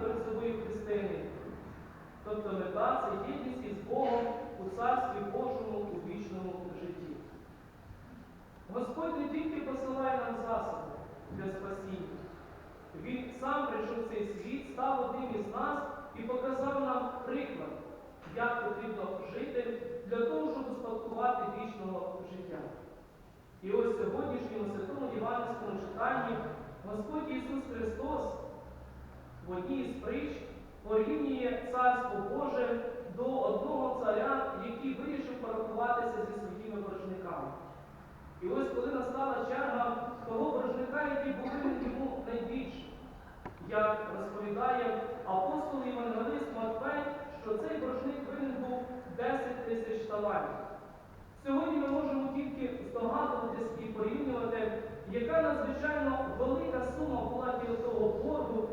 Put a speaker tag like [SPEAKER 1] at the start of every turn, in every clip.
[SPEAKER 1] перед собою християнин. Тобто мета це єдність із Богом у Царстві Божому у вічному житті. Господь не тільки посилає нам засоби для спасіння, Він сам прийшов цей світ, став одним із нас і показав нам приклад, як потрібно жити для того, щоб успадкувати вічного життя. І ось сьогоднішньому святому Іванівському читанні Господь Ісус Христос одній із притч порівнює Царство Боже до одного царя, який вирішив порахуватися зі своїми боржниками. І ось коли настала черга того боржника, який був винен йому найбільше, як розповідає апостол Євангелист Матфей, що цей боржник винен був 10 тисяч талантів. Сьогодні ми можемо тільки здогадуватись і порівнювати, яка надзвичайно велика сума була для того боргу,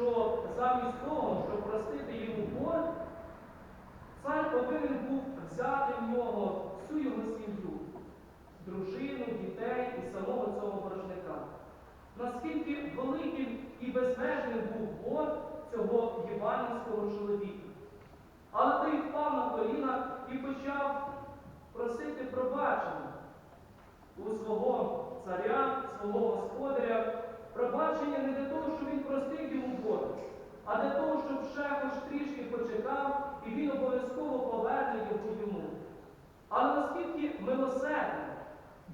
[SPEAKER 1] що замість того, щоб простити йому борг, цар повинен був взяти в нього всю його сім'ю, дружину, дітей і самого цього боржника. Наскільки великим і безмежним був борг цього євангельського чоловіка. Але той впав на коліна і почав просити пробачення у свого царя, свого господаря, пробачення не для того, щоб він простив йому борг, а для того, щоб ще хоч трішки почекав, і він обов'язково поверне його йому. Але наскільки милосердним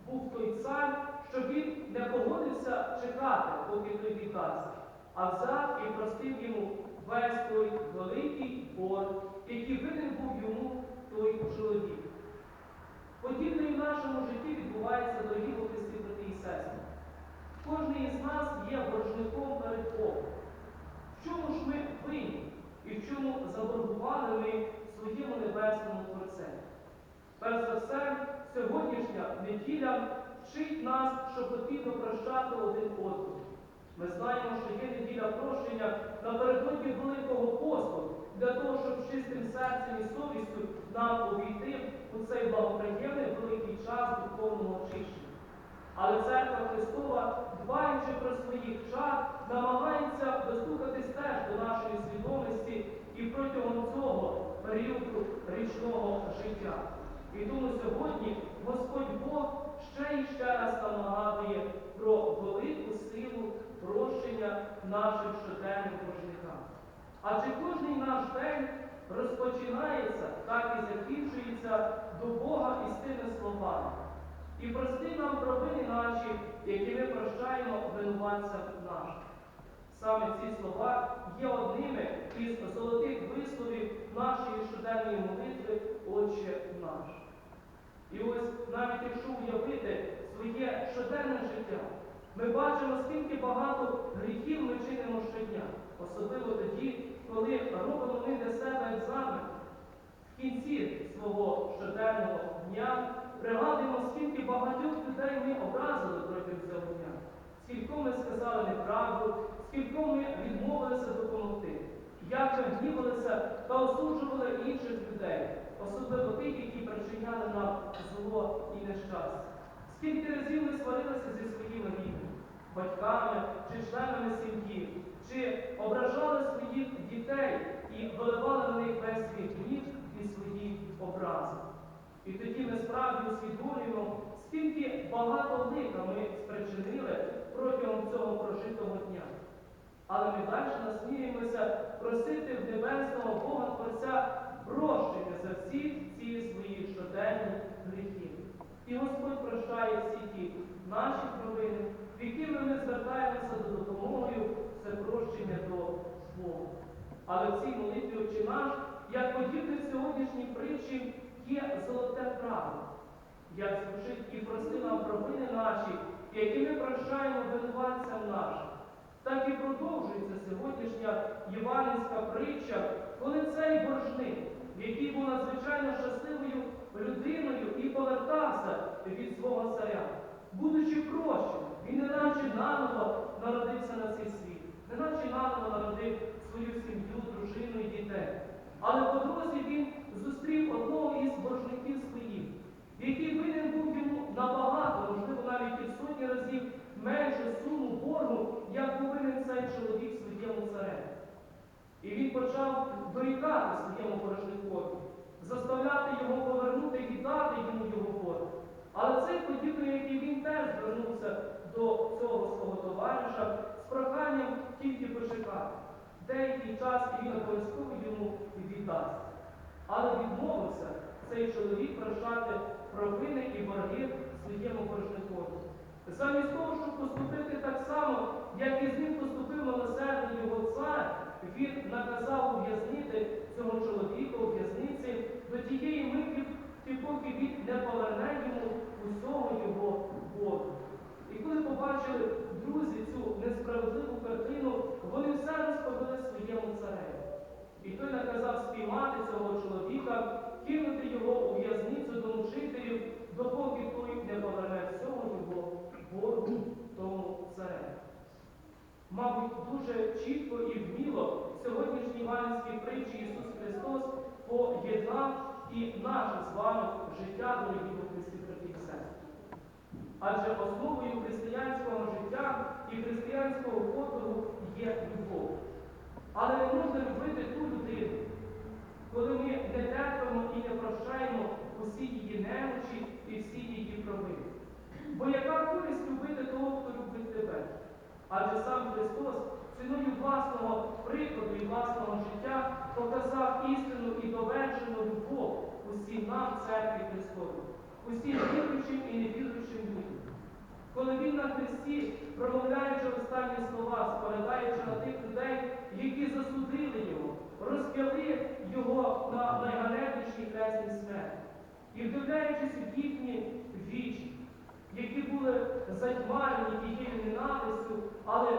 [SPEAKER 1] був той цар, що він не погодився чекати, поки той віддасться, а взяв і простив йому весь той великий борг, який винен був йому той чоловік. Подібне і в нашому житті відбувається, дорогі у Христі, брати і сестри. Кожен із нас є боржником перед Богом. В чому ж ми винні і в чому заборгували ми своєму небесному Творцеві? Перш за все, сьогоднішня неділя вчить нас, що потрібно прощати один одного. Ми знаємо, що є неділя прощення напередодні Великого посту, для того, щоб чистим серцем і совістю нам увійти у цей благоприємний великий час духовного очищення. Але церква Христова, дбаючи про своїх чад, намагається дослухатись теж до нашої свідомості і протягом цього періоду річного життя. І тому сьогодні Господь Бог ще і ще раз нам нагадує про велику силу прощення нашим щоденним боржникам. Адже кожний наш день розпочинається, так і закінчується до Бога із тими словами. І прости нам провини наші, які ми прощаємо винуватцям нашим. Саме ці слова є одними із золотих висловів нашої щоденної молитви Отче наш. І ось навіть якщо уявити своє щоденне життя, ми бачимо, скільки багато гріхів ми чинимо щодня, особливо тоді, коли робимо ми для себе екзамен. В кінці свого щоденного дня пригадуємо, скільки багатьох людей ми образили протягом цього дня, скільки ми сказали неправду, скільки ми відмовилися допомогти, як ми гнівалися та осуджували особливо тих, які причиняли нам зло і нещастя. Скільки разів ми сварилися зі своїми рідними, батьками чи членами сім'ї, чи ображали своїх дітей і виливали на них весь свій гнів і свої образи. І тоді ми справді усвідомлюємо, скільки багато лиха ми спричинили протягом цього прожитого дня. Але ми далі насміємося просити в Небесного Бога Творця прощення за всі ці свої щоденні гріхи. І Господь прощає всі ті наші провини, в які ми звертаємося до допомогою, це прощення до Бога. Але в цій молитві Отче як подібне в сьогоднішній притчі, є золоте правило, як звучить і прости нам провини наші, які ми прощаємо винуватцям нашим. Так і продовжується сьогоднішня євангельська притча, коли цей боржник, який був надзвичайно щасливою людиною і повертався від свого царя, будучи прощеним, йде. Але по дорозі він зустрів одного із боржників своїх, який винен був йому набагато, можливо, навіть і сотні разів меншу суму боргу, як повинен цей чоловік своєму цареві. І він почав дорікати своєму боржникові, заставляти його повернути і дати йому його борг. Але цей подібний, який він теж звернувся до цього свого товариша з проханням тільки почекати. Деякий час і він обов'язково йому віддасть. Але відмовився цей чоловік прощати провини і борги своєму боржникові. Замість того, щоб поступити так само, як і з ним поступив милосердний його цар, він наказав ув'язнити цього чоловіка у в'язниці до тієї миті, поки він не поверне йому усього його боргу. І коли побачили друзі цю несправедливу картину, вони все розповіли своєму цареві. І той наказав спіймати цього чоловіка, кинути його у в'язницю до мучителів, допоки той не поверне всього його боргу тому цареві. Мабуть, дуже чітко і вміло сьогоднішній Іванівській притчі Ісус Христос поєднав і наше з вами життя, дорогі Христі брати і сестри. Адже основою християнського християнського подвигу є любов. Але не можна любити ту людину, коли ми не терпимо і не прощаємо усі її немочі і всі її провини. Бо яка користь любити того, хто любить тебе? Адже сам Христос ціною власного прикладу і власного життя показав істину і довершену любов усім нам, церкві Христові, усім віруючим і невіруючим людям. Коли він на Христі, промовляючи останні слова, споглядаючи на тих людей, які засудили його, розп'яли його на найганебнішій хресній смерті, і вдивляючись в їхні вічі, які були затьмарені тією ненавистю, але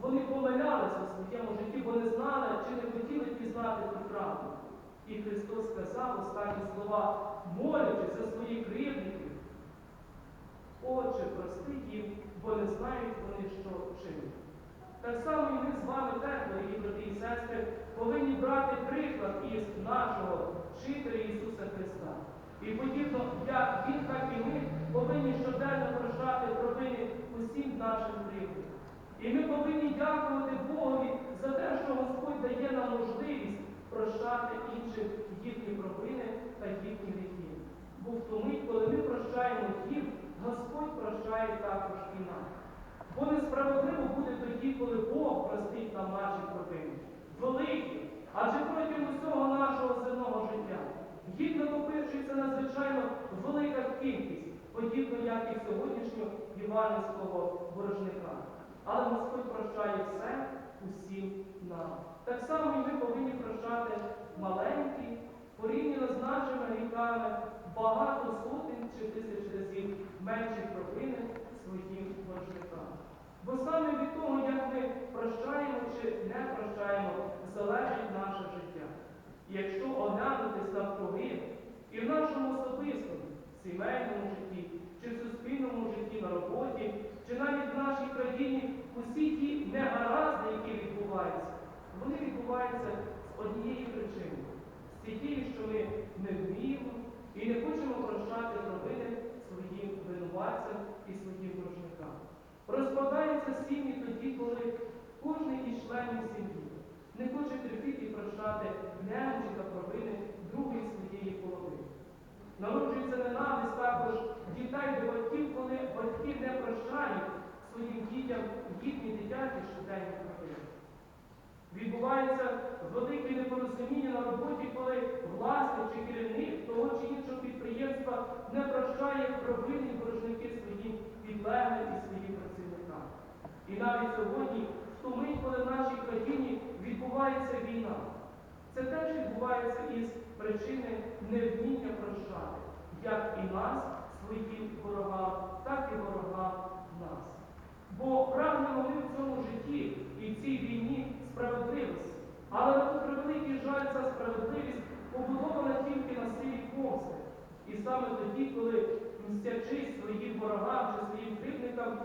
[SPEAKER 1] вони помилялися в своєму житті, бо не знали чи не хотіли пізнати ту правду. І Христос сказав останні слова, молячись за своїх кривдників, Отче, прости їм, бо не знають вони, що чинять. Так само і ми з вами теж, дорогі брати і сестри, повинні брати приклад із нашого вчителя Ісуса Христа. І подібно, як Він, так і ми повинні щоденно прощати провини усім нашим кривдам. І ми повинні дякувати Богові за те, що Господь дає нам можливість прощати іншим їхні провини та їхні гріхи. Бо в ту мить, коли ми прощаємо їм, Господь прощає також і нам. Бо несправедливо буде тоді, коли Бог простить нам наші провини. Великі, адже протягом усього нашого земного життя їх накопичується надзвичайно велика кількість, подібно як і сьогоднішнього іванівського ворожника. Але Господь прощає все усім нам. Так само і ми повинні прощати маленькі, порівняно з нашими гріхами, багато сотень чи тисяч разів менші провини своїм боржникам. Бо саме від того, як ми прощаємо чи не прощаємо, залежить наше життя. І якщо оглянутись навкруги і в нашому особистому, сімейному житті, чи в суспільному житті на роботі, чи навіть в нашій країні, усі ті негаразди, які відбуваються, вони відбуваються з однієї причини, з тієї, що ми не вміємо і не хочемо прощати провини своїм винуватцям і своїм боржникам. Розпадаються сім'ї тоді, коли кожен із членів сім'ї не хоче терпіти і прощати немочі та провини другої своєї половини. Народжується ненависть також дітей до батьків, коли батьки не прощають своїм дітям їхні дитячі щоденні провини. Відбувається велике непорозуміння на роботі, коли власник чи керівник того чи іншого підприємства не прощає провини і боржники своїм підлеглим і своїм працівникам. І навіть сьогодні, в ту мить, коли в нашій країні відбувається війна, це теж відбувається із причини невміння прощати, як і нас, своїм ворогам, так і ворогам нас. Бо прагнемо ми в цьому житті і в цій війні справедливості. Але на превеликий жаль, ця справедливість побудована тільки на силі помсти. І саме тоді, коли мстячись своїм ворогам чи своїм кривдникам,